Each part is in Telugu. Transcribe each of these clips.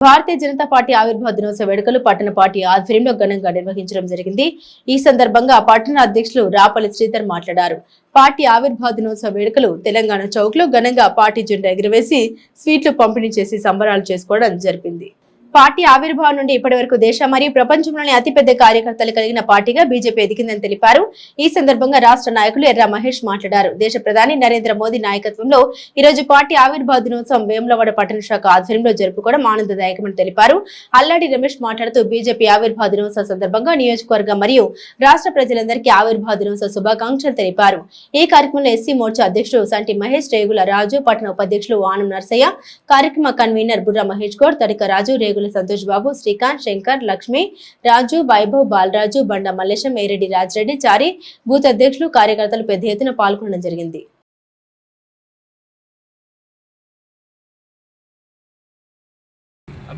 భారతీయ జనతా పార్టీ ఆవిర్భావ దినోత్సవ వేడుకలు పట్టణ పార్టీ ఆధ్వర్యంలో ఘనంగా నిర్వహించడం జరిగింది. ఈ సందర్భంగా పట్టణ అధ్యక్షులు రాపల్లి శ్రీధర్ మాట్లాడారు. పార్టీ ఆవిర్భావ దినోత్సవ వేడుకలు తెలంగాణ చౌక్లో ఘనంగా పార్టీ జెండా ఎగురవేసి స్వీట్లు పంపిణీ చేసి సంబరాలు చేసుకోవడం జరిపింది. పార్టీ ఆవిర్భావం నుండి ఇప్పటి వరకు దేశ మరియు ప్రపంచంలోని అతిపెద్ద కార్యకర్తలు కలిగిన పార్టీగా బీజేపీ ఎదిగిందని తెలిపారు. ఈ సందర్భంగా రాష్ట్ర నాయకులు ఎర్ర మహేష్ మాట్లాడారు. దేశ ప్రధాని నరేంద్ర మోదీ నాయకత్వంలో ఈ రోజు పార్టీ ఆవిర్భావ దినోత్సవం వేములవాడ పట్టణ శాఖ ఆధ్వర్యంలో జరుపుకోవడం ఆనందదాయకమని తెలిపారు. అల్లాడి రమేష్ మాట్లాడుతూ బీజేపీ ఆవిర్భావ దినోత్సవ సందర్భంగా నియోజకవర్గం మరియు రాష్ట్ర ప్రజలందరికీ ఆవిర్భావ దినోత్సవ శుభాకాంక్షలు తెలిపారు. ఈ కార్యక్రమంలో ఎస్సీ మోర్చా అధ్యక్షుడు సంటి మహేష్ రేగుల రాజు పట్టణ ఉపాధ్యక్షులు ఆనం నర్సయ్య కార్యక్రమ కన్వీనర్ బుర్ర మహేష్ గౌడ్ తడిక రాజు రేగుల సంతోష్ బాబు శ్రీకాంత్ శంకర్ లక్ష్మి రాజు వైభవ్ బాలరాజు బండ మల్లేశం ఏరెడ్డి రాజరెడ్డి చారి బూత్ అధ్యక్షులు కార్యకర్తలు పెద్ద ఎత్తున పాల్గొనడం జరిగింది.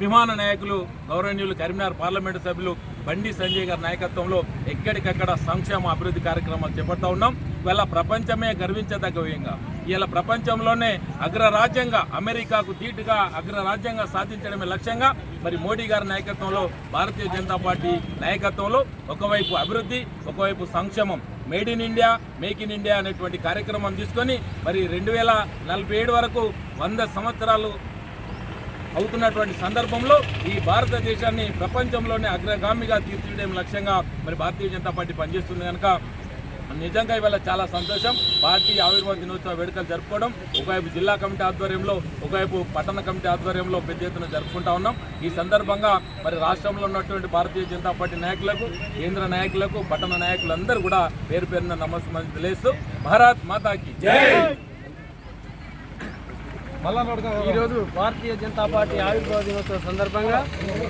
అభిమాన నాయకులు గౌరవనీయులు కరీంనగర్ పార్లమెంటు సభ్యులు బండి సంజయ్ గారి నాయకత్వంలో ఎక్కడికక్కడ సంక్షేమ అభివృద్ధి కార్యక్రమాలు చేపడతా ఉన్నాం. ఇవాళ ప్రపంచమే గర్వించదగ్గ విధంగా ఇవాళ ప్రపంచంలోనే అగ్రరాజ్యంగా అమెరికాకు ధీటుగా అగ్రరాజ్యంగా సాధించడమే లక్ష్యంగా మరి మోడీ గారి నాయకత్వంలో భారతీయ జనతా పార్టీ నాయకత్వంలో ఒకవైపు అభివృద్ధి ఒకవైపు సంక్షేమం made in India make in India అనేటువంటి కార్యక్రమం తీసుకొని మరి రెండు వేల నలభై ఏడు వరకు వంద సంవత్సరాలు అవుతున్నటువంటి సందర్భంలో ఈ భారతదేశాన్ని ప్రపంచంలోనే అగ్రగామిగా తీర్చిదిద్దే లక్ష్యంగా మరి భారతీయ జనతా పార్టీ పనిచేస్తుంది కనుక నిజంగా ఇవాళ చాలా సంతోషం. పార్టీ ఆవిర్భావ దినోత్సవ వేడుకలు జరుపుకోవడం ఒకవైపు జిల్లా కమిటీ ఆధ్వర్యంలో ఒకవైపు పట్టణ కమిటీ ఆధ్వర్యంలో పెద్ద ఎత్తున జరుపుకుంటా ఉన్నాం. ఈ సందర్భంగా మరి రాష్ట్రంలో ఉన్నటువంటి భారతీయ జనతా పార్టీ నాయకులకు కేంద్ర నాయకులకు పట్టణ నాయకులందరూ కూడా పేరు పేరున నమస్కారం తెలియస్తూ భారత్ మాతాకి జై! ఈరోజు భారతీయ జనతా పార్టీ ఆవిర్భావ దినోత్సవ సందర్భంగా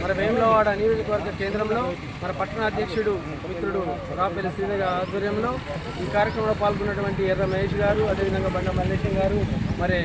మన వేములవాడ నియోజకవర్గ కేంద్రంలో మన పట్టణ అధ్యక్షుడు మిత్రుడు రాపల్లి శ్రీధర్ ఆధ్వర్యంలో ఈ కార్యక్రమంలో పాల్గొన్నటువంటి ఎర్ర మహేష్ గారు అదేవిధంగా బండ మల్లేశం గారు మరి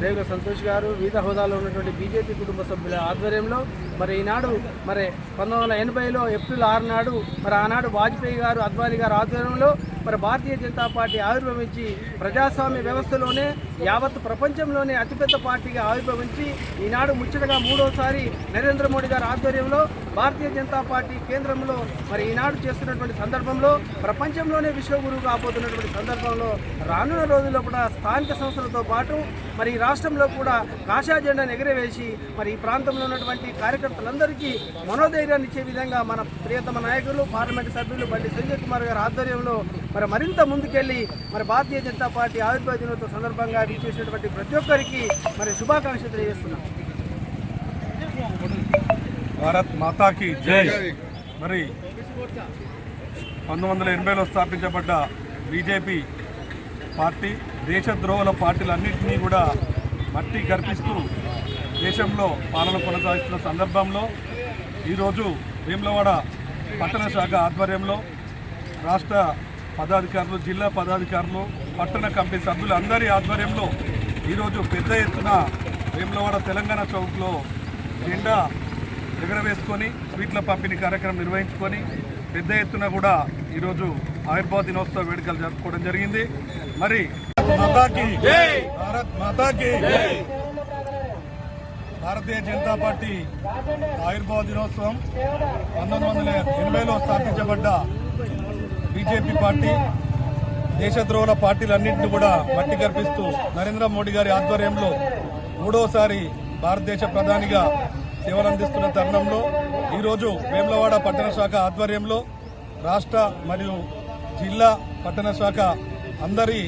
రేగుల సంతోష్ గారు వివిధ హోదాలో ఉన్నటువంటి బీజేపీ కుటుంబ సభ్యుల ఆధ్వర్యంలో మరి ఈనాడు మరి పంతొమ్మిది వందల ఎనభైలో ఏప్రిల్ ఆరు నాడు మరి ఆనాడు వాజ్పేయి గారు అద్వానీ గారు ఆధ్వర్యంలో మరి భారతీయ జనతా పార్టీ ఆవిర్భవించి ప్రజాస్వామ్య వ్యవస్థలోనే యావత్ ప్రపంచంలోనే అతిపెద్ద పార్టీగా ఆవిర్భవించి ఈనాడు ముచ్చటగా మూడోసారి నరేంద్ర మోడీ గారి ఆధ్వర్యంలో భారతీయ జనతా పార్టీ కేంద్రంలో మరి ఈనాడు చేస్తున్నటువంటి సందర్భంలో ప్రపంచంలోనే విశ్వగురువు కాబోతున్నటువంటి సందర్భంలో రానున్న రోజుల్లో కూడా స్థానిక సంస్థలతో పాటు మరి ఈ రాష్ట్రంలో కూడా కాషా జెండాను ఎగరవేసి మరి ఈ ప్రాంతంలో ఉన్నటువంటి కార్యకర్తలందరికీ మనోధైర్యాన్ని ఇచ్చే విధంగా మన ప్రియతమ నాయకులు పార్లమెంటు సభ్యులు బండి సంజయ్ కుమార్ గారి ఆధ్వర్యంలో మరి మరింత ముందుకెళ్ళి మరి భారతీయ జనతా పార్టీ ఆవిర్భావ దినోత్సవ సందర్భంగా విచ్చేసినటువంటి ప్రతి ఒక్కరికి మరి శుభాకాంక్షలు తెలియజేస్తున్నాం. భారత్ మాతాకి జై. మరి పంతొమ్మిది వందల ఎనభైలో స్థాపించబడ్డ బీజేపీ పార్టీ దేశద్రోహుల పార్టీలన్నింటినీ కూడా మట్టి కల్పిస్తూ దేశంలో పాలన కొనసాగిస్తున్న సందర్భంలో ఈరోజు వేములవాడ పట్టణ శాఖ ఆధ్వర్యంలో రాష్ట్ర పదాధికారులు జిల్లా పదాధికారులు పట్టణ కమిటీ సభ్యులు అందరి ఆధ్వర్యంలో ఈరోజు పెద్ద ఎత్తున వేములవాడ తెలంగాణ చౌక్లో జెండా ఎగరవేసుకొని స్వీట్ల పంపిణీ కార్యక్రమం నిర్వహించుకొని పెద్ద ఎత్తున కూడా ఈరోజు ఆవిర్భావ దినోత్సవ వేడుకలు జరుపుకోవడం జరిగింది. మరి మాతాకి భారత్ మాతాకి భారతీయ జనతా పార్టీ ఆవిర్భావ దినోత్సవం పంతొమ్మిది వందల ఎనభైలో స్థాపించబడ్డ బీజేపీ పార్టీ దేశద్రోహుల పార్టీలన్నింటినీ కూడా మట్టి కల్పిస్తూ నరేంద్ర మోడీ గారి ఆధ్వర్యంలో మూడోసారి భారతదేశ ప్రధానిగా సేవలు అందిస్తున్న తరుణంలో ఈరోజు వేములవాడ పట్టణ శాఖ ఆధ్వర్యంలో రాష్ట్ర మరియు జిల్లా పట్టణ శాఖ అందరి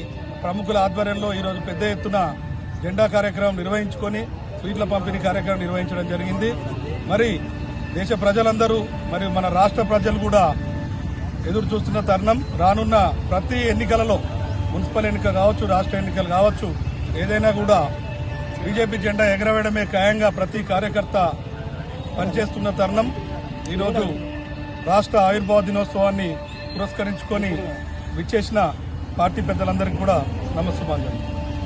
ప్రముఖుల ఆధ్వర్యంలో ఈరోజు పెద్ద ఎత్తున జెండా కార్యక్రమం నిర్వహించుకొని స్వీట్ల పంపిణీ కార్యక్రమం నిర్వహించడం జరిగింది. మరి దేశ ప్రజలందరూ మరియు మన రాష్ట్ర ప్రజలు కూడా ఎదురు చూస్తున్న తరుణం రానున్న ప్రతి ఎన్నికలలో మున్సిపల్ ఎన్నిక కావచ్చు రాష్ట్ర ఎన్నికలు కావచ్చు ఏదైనా కూడా బీజేపీ జెండా ఎగరవేయడమే ఖాయంగా ప్రతి కార్యకర్త పనిచేస్తున్న తరుణం. ఈరోజు రాష్ట్ర ఆవిర్భావ దినోత్సవాన్ని పురస్కరించుకొని విచ్చేసిన పార్టీ పెద్దలందరికీ కూడా నమస్కారం